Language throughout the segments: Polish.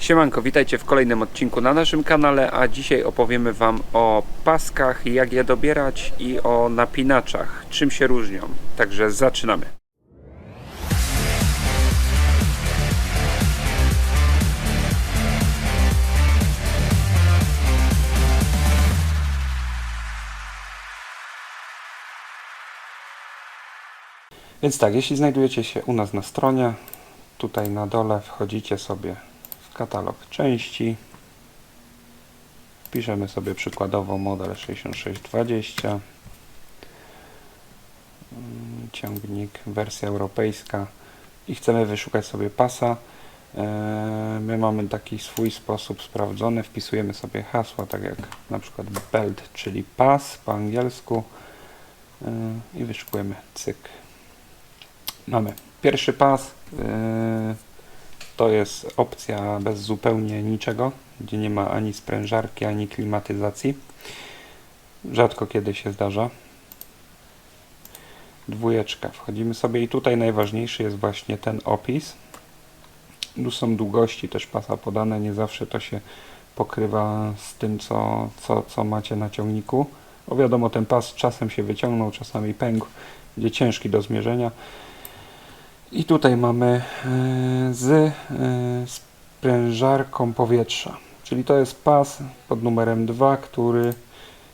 Siemanko, witajcie w kolejnym odcinku na naszym kanale, a dzisiaj opowiemy Wam o paskach, jak je dobierać i o napinaczach, czym się różnią. Także zaczynamy. Więc tak, jeśli znajdujecie się u nas na stronie, tutaj na dole wchodzicie sobie katalog części. Piszemy sobie przykładowo model 6620. Mm, Ciągnik, wersja europejska i chcemy wyszukać sobie pasa. E, My mamy taki swój sposób sprawdzony. Wpisujemy sobie hasła, tak jak na przykład belt, czyli pas po angielsku E, i wyszukujemy cyk. Mamy pierwszy pas. To jest opcja bez zupełnie niczego, gdzie nie ma ani sprężarki, ani klimatyzacji. Rzadko kiedy się zdarza. Dwójeczka. Wchodzimy sobie i tutaj najważniejszy jest właśnie ten opis. Tu są długości też pasa podane, nie zawsze to się pokrywa z tym, co, co, co macie na ciągniku. Bo wiadomo, ten pas czasem się wyciągnął, czasami pękł, będzie ciężki do zmierzenia. I tutaj mamy e, z e, sprężarką powietrza, czyli to jest pas pod numerem 2, który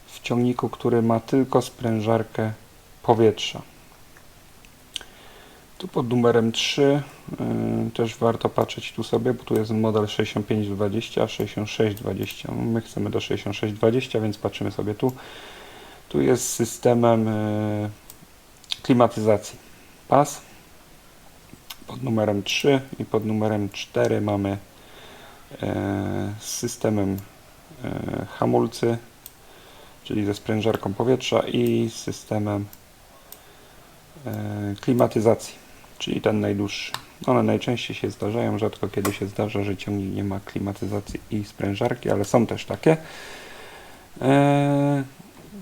w ciągniku, który ma tylko sprężarkę powietrza. Tu pod numerem 3 e, też warto patrzeć tu sobie, bo tu jest model 6520, 6620. My chcemy do 6620, więc patrzymy sobie tu. Tu jest systemem klimatyzacji. Pas pod numerem 3 i pod numerem 4 mamy e, z systemem e, hamulcy, czyli ze sprężarką powietrza i systemem e, klimatyzacji, czyli ten najdłuższy. One najczęściej się zdarzają, rzadko kiedy się zdarza, że ciągnik nie ma klimatyzacji i sprężarki, ale są też takie.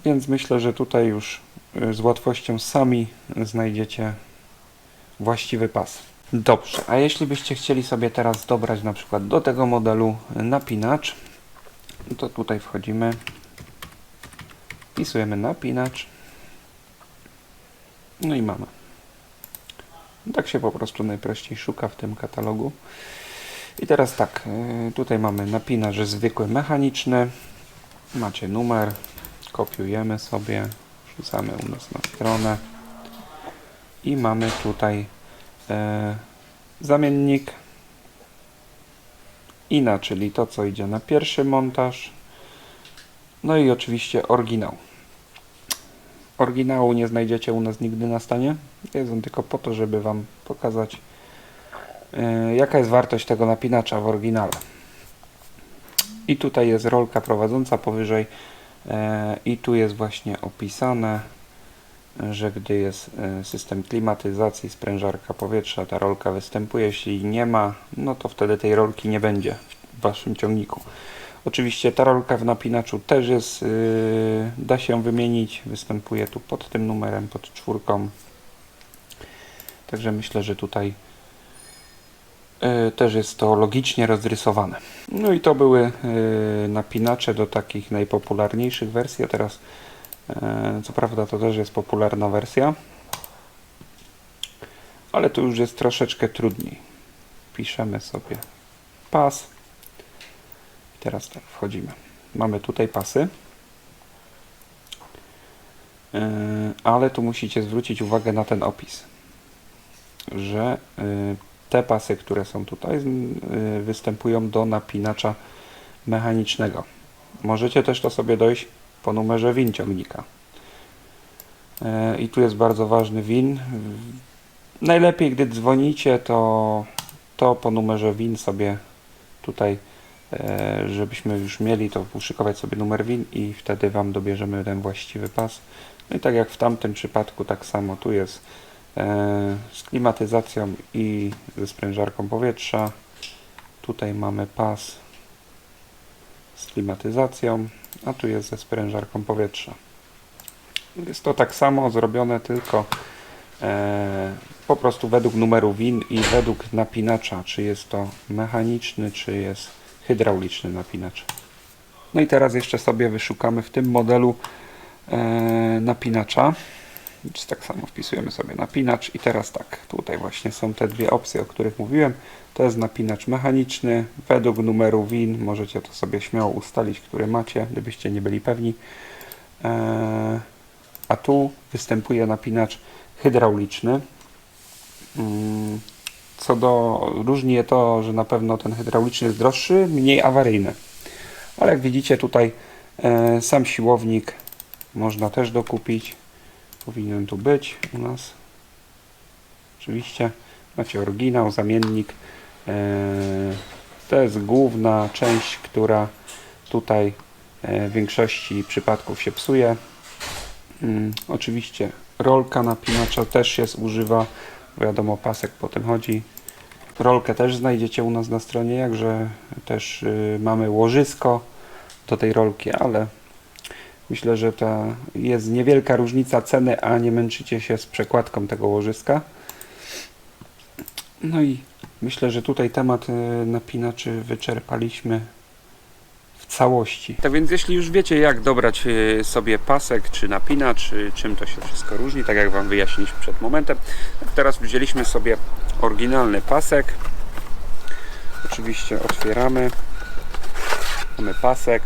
Więc myślę, że tutaj już z łatwością sami znajdziecie właściwy pas. Dobrze, a jeśli byście chcieli sobie teraz dobrać na przykład do tego modelu napinacz, to tutaj wchodzimy, wpisujemy napinacz, no i mamy. Tak się po prostu najprościej szuka w tym katalogu. I teraz tak, y, tutaj mamy napinacz zwykły mechaniczny, macie numer, kopiujemy sobie, wrzucamy u nas na stronę i mamy tutaj zamiennik INA, czyli to co idzie na pierwszy montaż. No i oczywiście oryginał. Oryginału nie znajdziecie u nas nigdy na stanie. Jest on tylko po to, żeby Wam pokazać e, jaka jest wartość tego napinacza w oryginale. I tutaj jest rolka prowadząca powyżej e, i tu jest właśnie opisane że gdy jest e, system klimatyzacji, sprężarka powietrza, ta rolka występuje. Jeśli nie ma, no to wtedy tej rolki nie będzie w Waszym ciągniku. Oczywiście ta rolka w napinaczu też jest, yy, da się wymienić, występuje tu pod tym numerem, pod czwórką. Także myślę, że tutaj yy, też jest to logicznie rozrysowane. No i to były yy, napinacze do takich najpopularniejszych wersji, a teraz Co prawda to też jest popularna wersja, ale tu już jest troszeczkę trudniej. Piszemy sobie pas i teraz tak wchodzimy. Mamy tutaj pasy, E, ale tu musicie zwrócić uwagę na ten opis, że e, te pasy, które są tutaj, e, występują do napinacza mechanicznego. Możecie też to sobie dojść po numerze WIN ciągnika. E, I tu jest bardzo ważny WIN. Najlepiej, gdy dzwonicie, to, to po numerze WIN sobie tutaj, e, żebyśmy już mieli, to uszykować sobie numer WIN i wtedy Wam dobierzemy ten właściwy pas. No i tak jak w tamtym przypadku, tak samo tu jest e, z klimatyzacją i ze sprężarką powietrza. Tutaj mamy pas z klimatyzacją, a tu jest ze sprężarką powietrza. Jest to tak samo zrobione, tylko e, po prostu według numeru WIN i według napinacza, czy jest to mechaniczny, czy jest hydrauliczny napinacz. No i teraz jeszcze sobie wyszukamy w tym modelu e, napinacza. Więc tak samo wpisujemy sobie napinacz i teraz tak, tutaj właśnie są te dwie opcje, o których mówiłem. To jest napinacz mechaniczny, według numeru WIN, możecie to sobie śmiało ustalić, który macie, gdybyście nie byli pewni. E, a tu występuje napinacz hydrauliczny. Mm, Co do różni je to, że na pewno ten hydrauliczny jest droższy, mniej awaryjny. Ale jak widzicie tutaj e, sam siłownik można też dokupić. Powinien tu być u nas. Oczywiście macie oryginał, zamiennik. E, to jest główna część, która tutaj e, w większości przypadków się psuje. Mm, oczywiście rolka napinacza też się zużywa. Wiadomo, pasek po tym chodzi. Rolkę też znajdziecie u nas na stronie, jakże też y, mamy łożysko do tej rolki, ale myślę, że ta jest niewielka różnica ceny, a nie męczycie się z przekładką tego łożyska. No i myślę, że tutaj temat y, napinaczy wyczerpaliśmy w całości. Tak więc jeśli już wiecie jak dobrać y, sobie pasek czy napinacz, y, czym to się wszystko różni, tak jak Wam wyjaśniliśmy przed momentem, tak teraz wzięliśmy sobie oryginalny pasek. Oczywiście otwieramy. Mamy pasek.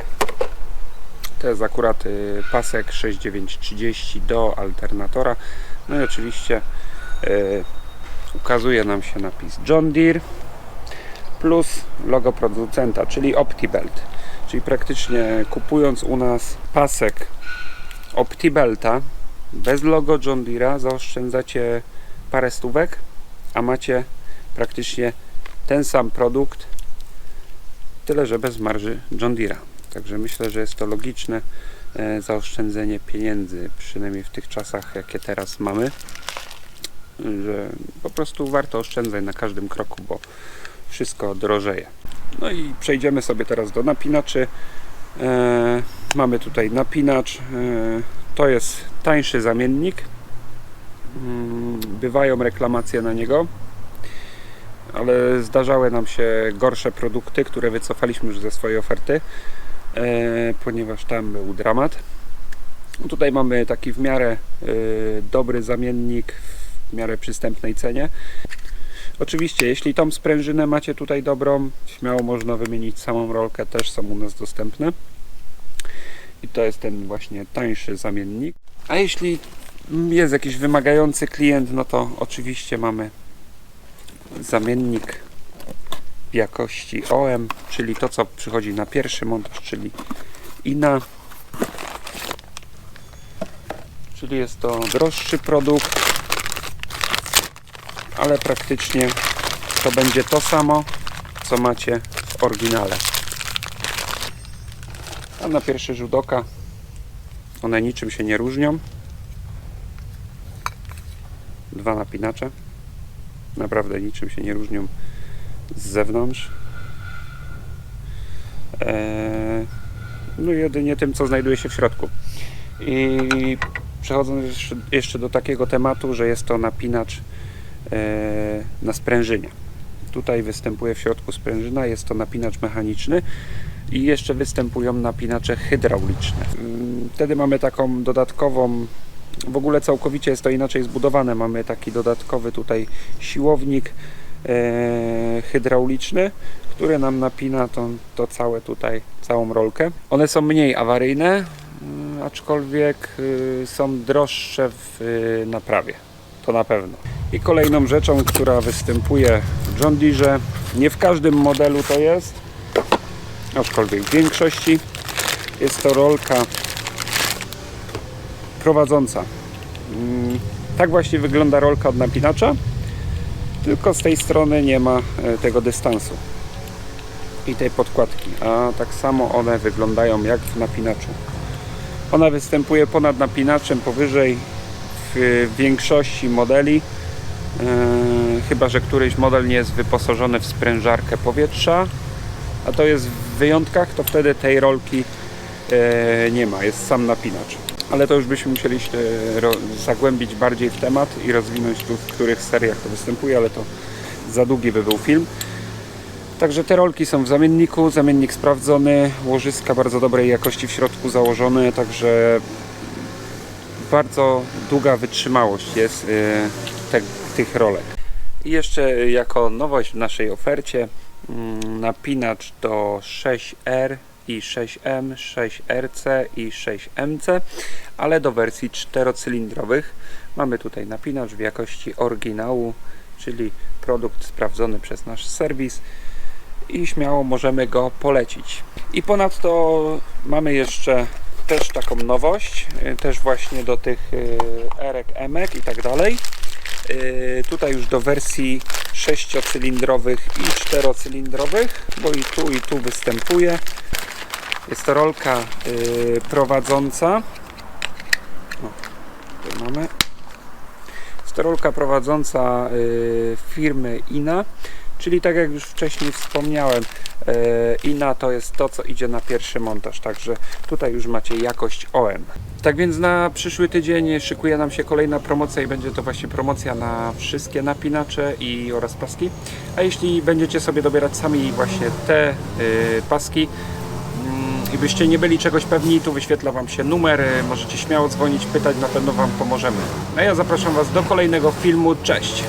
To jest akurat y, pasek 6930 do alternatora. No i oczywiście y, ukazuje nam się napis John Deere plus logo producenta, czyli OptiBelt. Czyli praktycznie kupując u nas pasek OptiBelta bez logo John Deere'a zaoszczędzacie parę stówek, a macie praktycznie ten sam produkt, tyle że bez marży John Deere'a. Także myślę, że jest to logiczne e, zaoszczędzenie pieniędzy, przynajmniej w tych czasach, jakie teraz mamy, że po prostu warto oszczędzać na każdym kroku, bo wszystko drożeje. No i przejdziemy sobie teraz do napinaczy. E, mamy tutaj napinacz. E, to jest tańszy zamiennik. Mm, Bywają reklamacje na niego, ale zdarzały nam się gorsze produkty, które wycofaliśmy już ze swojej oferty, ponieważ tam był dramat. No Tutaj mamy taki w miarę e, dobry zamiennik w miarę przystępnej cenie. Oczywiście, jeśli tą sprężynę macie tutaj dobrą, śmiało można wymienić samą rolkę, też są u nas dostępne. I to jest ten właśnie tańszy zamiennik. A jeśli jest jakiś wymagający klient, no to oczywiście mamy zamiennik jakości OM, czyli to co przychodzi na pierwszy montaż, czyli INA. Czyli jest to droższy produkt, ale praktycznie to będzie to samo, co macie w oryginale. A na pierwszy rzut oka one niczym się nie różnią. Dwa napinacze. Naprawdę niczym się nie różnią z zewnątrz. Eee, no jedynie tym, co znajduje się w środku. I przechodząc jeszcze- do takiego tematu, że jest to napinacz e, na sprężynie. Tutaj występuje w środku sprężyna, jest to napinacz mechaniczny i jeszcze występują napinacze hydrauliczne. Mm, Wtedy mamy taką dodatkową, w ogóle całkowicie jest to inaczej zbudowane. Mamy taki dodatkowy tutaj siłownik e, hydrauliczny, który nam napina to, to całe tutaj, całą rolkę. One są mniej awaryjne, mm, aczkolwiek y, są droższe w y, naprawie. To na pewno. I kolejną rzeczą, która występuje w John Deere, nie w każdym modelu to jest, aczkolwiek w większości, jest to rolka prowadząca. Mm, Tak właśnie wygląda rolka od napinacza, tylko z tej strony nie ma e, tego dystansu i tej podkładki, a tak samo one wyglądają jak w napinaczu. Ona występuje ponad napinaczem powyżej w większości modeli. E, chyba, że któryś model nie jest wyposażony w sprężarkę powietrza, a to jest w wyjątkach, to wtedy tej rolki e, nie ma, jest sam napinacz. Ale to już byśmy musieli się zagłębić bardziej w temat i rozwinąć tu, w których seriach to występuje, ale to za długi by był film. Także te rolki są w zamienniku, zamiennik sprawdzony, łożyska bardzo dobrej jakości w środku założone, także bardzo długa wytrzymałość jest y, te, tych rolek. I jeszcze jako nowość w naszej ofercie mm, napinacz do 6R i 6M, 6RC i 6MC, ale do wersji czterocylindrowych. Mamy tutaj napinacz w jakości oryginału, czyli produkt sprawdzony przez nasz serwis i śmiało możemy go polecić. I ponadto mamy jeszcze też taką nowość, y, też właśnie do tych y, erek, emek i tak dalej. Y, Tutaj już do wersji sześciocylindrowych i czterocylindrowych, bo i tu i tu występuje. Jest to rolka y, prowadząca. O, tu mamy. Jest to rolka prowadząca y, firmy INA, czyli tak jak już wcześniej wspomniałem, y, INA to jest to, co idzie na pierwszy montaż, także tutaj już macie jakość OM. Tak więc na przyszły tydzień szykuje nam się kolejna promocja i będzie to właśnie promocja na wszystkie napinacze i oraz paski. A jeśli będziecie sobie dobierać sami właśnie te y, paski, mm, i byście nie byli czegoś pewni, tu wyświetla Wam się numer, y, możecie śmiało dzwonić, pytać, na pewno Wam pomożemy. A ja zapraszam Was do kolejnego filmu, cześć!